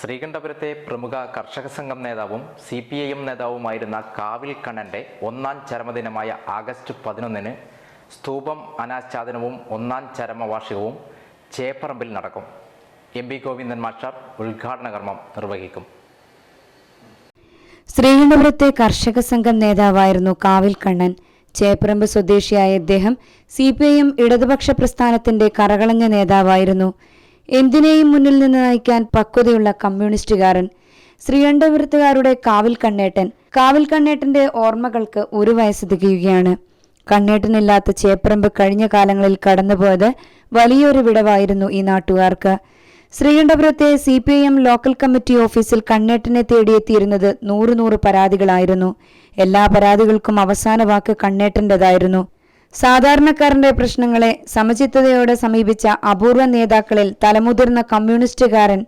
ശ്രീകണ്ഠപുരത്തെ പ്രമുഖ കർഷക സംഘം നേതാവും സി പി ഐ എം നേതാവുമായിരുന്ന കാവിൽ കണ്ണന്റെ ഒന്നാം ചരമദിനമായ ആഗസ്റ്റ് പതിനൊന്നിന് സ്തൂപം അനാച്ഛാദനവും ഒന്നാം ചരമവാർഷികവും ചേപ്പറമ്പിൽ നടക്കും. എം പി ഗോവിന്ദൻ മാസ്റ്റർ ഉദ്ഘാടന കർമ്മം നിർവഹിക്കും. ശ്രീകണ്ഠപുരത്തെ കർഷക സംഘം നേതാവായിരുന്നു കാവിൽ കണ്ണൻ. ചേപ്പറമ്പ് സ്വദേശിയായ ഇദ്ദേഹം സി പി ഐ എം ഇടതുപക്ഷ പ്രസ്ഥാനത്തിന്റെ കറകളഞ്ഞ നേതാവായിരുന്നു. എന്തിനേയും മുന്നിൽ നിന്ന് നയിക്കാൻ പക്വതയുള്ള കമ്മ്യൂണിസ്റ്റുകാരൻ ശ്രീകണ്ഠപുരത്തുകാരുടെ കാവിൽ കണ്ണേട്ടൻ കാവിൽ കണ്ണേട്ടന്റെ ഓർമ്മകൾക്ക് ഒരു വയസ്സ് തികയുകയാണ് കണ്ണേട്ടനില്ലാത്ത ചേപ്പറമ്പ് കഴിഞ്ഞ കാലങ്ങളിൽ കടന്നുപോയത് വലിയൊരു വിടവായിരുന്നു ഈ നാട്ടുകാർക്ക്. ശ്രീകണ്ഠപുരത്തെ C P I M local committee ഓഫീസിൽ കണ്ണേട്ടനെ തേടിയെത്തിയിരുന്നത് നൂറ് നൂറ് പരാതികളായിരുന്നു. എല്ലാ പരാതികൾക്കും അവസാന വാക്ക് കണ്ണേട്ടന്റെതായിരുന്നു സാധാരണക്കാരന്റെ പ്രശ്നങ്ങളെ സമചിത്തതയോടെ സമീപിച്ച അപൂർവ നേതാക്കളിൽ തലമുതിർന്ന കമ്മ്യൂണിസ്റ്റുകാരൻ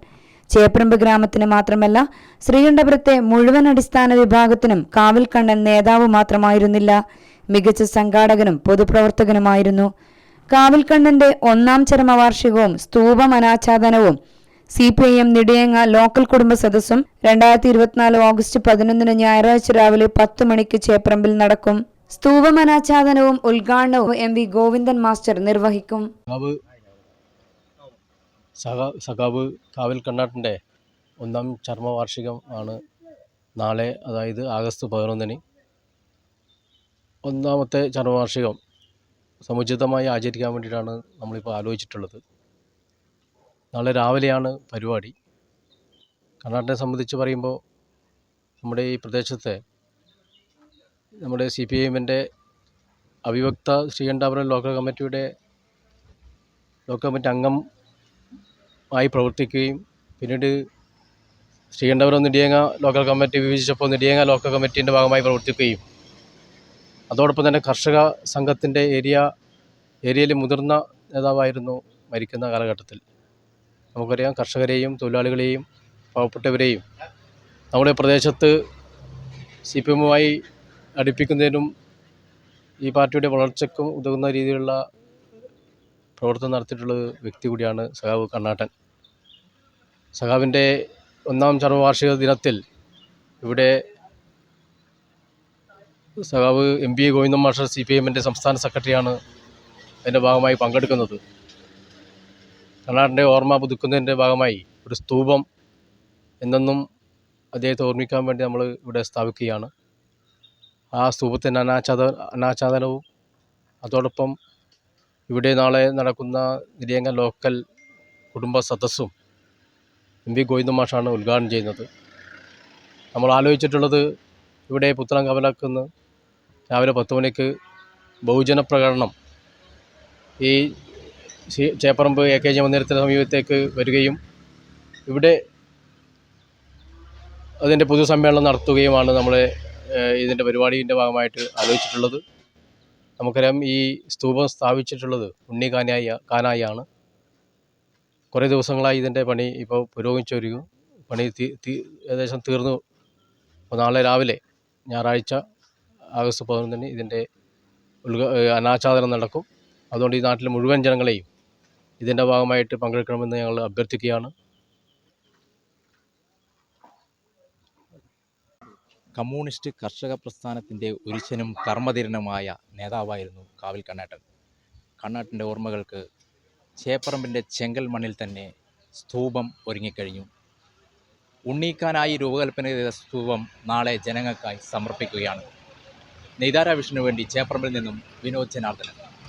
ചേപ്രമ്പ് ഗ്രാമത്തിന് മാത്രമല്ല ശ്രീകണ്ഠപുരത്തെ മുഴുവൻ അടിസ്ഥാന വിഭാഗത്തിനും കാവിൽ കണ്ണൻ നേതാവ് മാത്രമായിരുന്നില്ല. മികച്ച സംഘാടകനും പൊതുപ്രവർത്തകനുമായിരുന്നു. കാവൽക്കണ്ണന്റെ ഒന്നാം ചരമവാർഷികവും സ്തൂപം അനാച്ഛാദനവും C P I M Nediyanga local കുടുംബ സദസ്സും രണ്ടായിരത്തി ഇരുപത്തിനാല് ഓഗസ്റ്റ് പതിനൊന്നിന് ഞായറാഴ്ച രാവിലെ പത്ത് മണിക്ക് ചേപ്രമ്പിൽ നടക്കും. സ്തൂപം അനാച്ഛാദനവും ഉദ്ഘാടനവും എം വി ഗോവിന്ദൻ മാസ്റ്റർ നിർവഹിക്കും. സഖാവ് കാവൽ കണ്ണാട്ടിന്റെ ഒന്നാം ചർമ്മവാർഷികം ആണ് നാളെ അതായത് ആഗസ്റ്റ് പതിനൊന്നിന്. ഒന്നാമത്തെ ചർമ്മവാർഷികം സമുചിതമായി ആചരിക്കാൻ വേണ്ടിയിട്ടാണ് നമ്മളിപ്പോൾ ആലോചിച്ചിട്ടുള്ളത്. നാളെ രാവിലെയാണ് പരിപാടി. കർണാടകയെ സംബന്ധിച്ച് പറയുമ്പോൾ നമ്മുടെ ഈ പ്രദേശത്തെ നമ്മുടെ സി പി എമ്മിന്റെ അവിഭക്ത ശ്രീകണ്ഠാപുരം ലോക്കൽ കമ്മിറ്റിയുടെ ലോക്കൽ കമ്മിറ്റി അംഗം ആയി പ്രവർത്തിക്കുകയും പിന്നീട് ശ്രീകണ്ഠപുരം നെടിയങ്ങ ലോക്കൽ കമ്മിറ്റി വിഭജിച്ചപ്പോൾ നെടിയങ്ങ ലോക്കൽ കമ്മിറ്റീന്റെ ഭാഗമായി പ്രവർത്തിക്കുകയും അതോടൊപ്പം തന്നെ കർഷക സംഘത്തിന്റെ ഏരിയ ഏരിയയിലെ മുതിർന്ന നേതാവായിരുന്നു മരിക്കുന്ന കാലഘട്ടത്തിൽ. നമുക്കറിയാം കർഷകരെയും തൊഴിലാളികളെയും പാവപ്പെട്ടവരെയും നമ്മുടെ പ്രദേശത്ത് സി പി എമ്മുമായി അടുപ്പിക്കുന്നതിനും ഈ പാർട്ടിയുടെ വളർച്ചയ്ക്കും ഉതകുന്ന രീതിയിലുള്ള പ്രവർത്തനം നടത്തിയിട്ടുള്ള വ്യക്തി കൂടിയാണ് സഖാവ് കണ്ണാട്ടൻ. സഖാവിന്റെ ഒന്നാം ചർമ്മവാർഷിക ദിനത്തിൽ ഇവിടെ സഖാവ് എം പി ഗോവിന്ദൻ മാഷർ സി പി എമ്മിന്റെ സംസ്ഥാന സെക്രട്ടറിയാണ് അതിന്റെ ഭാഗമായി പങ്കെടുക്കുന്നത്. കർണാടന്റെ ഓർമ്മ പുതുക്കുന്നതിന്റെ ഭാഗമായി ഒരു സ്തൂപം എന്നെന്നും അദ്ദേഹത്തെ ഓർമ്മിക്കാൻ വേണ്ടി നമ്മൾ ഇവിടെ സ്ഥാപിക്കുകയാണ്. ആ സ്തൂപത്തിന്റെ അനാച്ഛാദ അനാച്ഛാദനവും അതോടൊപ്പം ഇവിടെ നാളെ നടക്കുന്ന നിരിയങ്ക ലോക്കൽ കുടുംബ സദസ്സും എം വി ഗോവിന്ദ മാഷാണ് ഉദ്ഘാടനം ചെയ്യുന്നത്. നമ്മൾ ആലോചിച്ചിട്ടുള്ളത് ഇവിടെ പുത്തളം കവലക്കുന്ന് രാവിലെ പത്ത് മണിക്ക് ബഹുജന പ്രകടനം ഈ ചേപ്പറമ്പ് എ കെ ജി മന്ദിരത്തിന് സമീപത്തേക്ക് വരികയും ഇവിടെ അതിന്റെ പൊതുസമ്മേളനം നടത്തുകയുമാണ് നമ്മൾ ഇതിന്റെ പരിപാടിന്റെ ഭാഗമായിട്ട് ആലോചിച്ചിട്ടുള്ളത്. നമുക്കറിയാം ഈ സ്തൂപം സ്ഥാപിച്ചിട്ടുള്ളത് ഉണ്ണി കാനായ കാനായാണ്. കുറേ ദിവസങ്ങളായി ഇതിന്റെ പണി ഇപ്പോൾ പുരോഗമിച്ചു വരിക പണി ഏകദേശം തീർന്നു. അപ്പോൾ നാളെ രാവിലെ ഞായറാഴ്ച ആഗസ്റ്റ് പതിനൊന്നിന് ഇതിന്റെ ഉദ്ഘ അനാച്ഛാദനം നടക്കും. അതുകൊണ്ട് ഈ നാട്ടിലെ മുഴുവൻ ജനങ്ങളെയും ഇതിന്റെ ഭാഗമായിട്ട് പങ്കെടുക്കണമെന്ന് ഞങ്ങൾ അഭ്യർത്ഥിക്കുകയാണ്. കമ്മ്യൂണിസ്റ്റ് കർഷക പ്രസ്ഥാനത്തിന്റെ ഒരിച്ചനും കർമ്മധീരനുമായ നേതാവായിരുന്നു കാവിൽ കണ്ണാട്ടൻ. കണ്ണാട്ടന്റെ ഓർമ്മകൾക്ക് ചേപ്പറമ്പിന്റെ ചെങ്കൽ മണ്ണിൽ തന്നെ സ്തൂപം ഒരുങ്ങിക്കഴിഞ്ഞു. ഉണ്ണീക്കാനായി രൂപകൽപ്പന ചെയ്ത സ്തൂപം നാളെ ജനങ്ങൾക്കായി സമർപ്പിക്കുകയാണ്. നെയ്താര വിഷ്ണു വേണ്ടി ചേപ്പറമ്പിൽ നിന്നും വിനോദ് ജനാർദ്ദനൻ.